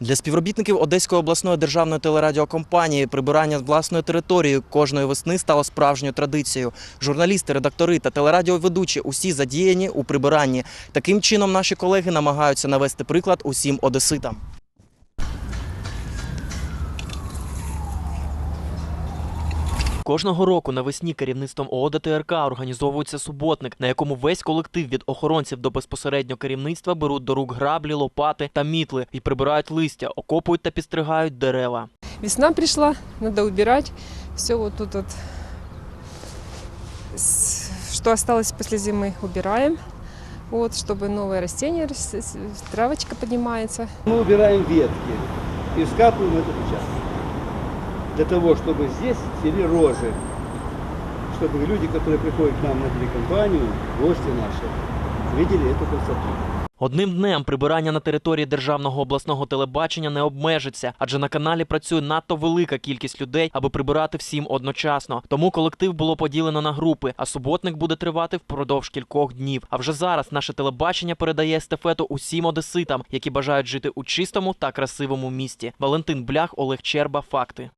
Для співробітників Одеської обласної державної телерадіокомпанії прибирання власної території кожної весни стало справжньою традицією. Журналісти, редактори та телерадіоведучі усі задіяні у прибиранні. Таким чином наші колеги намагаються навести приклад усім одеситам. Кожного року навесні керівництвом ООД ТРК організовується суботник, на якому весь колектив від охоронців до безпосередньо керівництва беруть до рук граблі, лопати та мітли і прибирають листя, окопують та підстригають дерева. Весна пришла, надо убирать. Все вот тут вот, с- что осталось после зимы, убираем. Вот, чтобы новые растения, рас- с- травочка поднимается. Мы убираем ветки и скапываем этот участок. Для того, чтобы здесь сели рожи. Чтобы люди, которые приходят к нам на телекомпанию, гости наши, видели эту красоту. Одним днем прибирання на території державного обласного телебачення не обмежиться, адже на каналі працює надто велика кількість людей, аби прибирати всім одночасно. Тому колектив було поділено на групи, а суботник буде тривати впродовж кількох днів. А вже зараз наше телебачення передає естафету усім одеситам, які бажають жити у чистому та красивому місті. Валентин Блях, Олег Черба. Факти.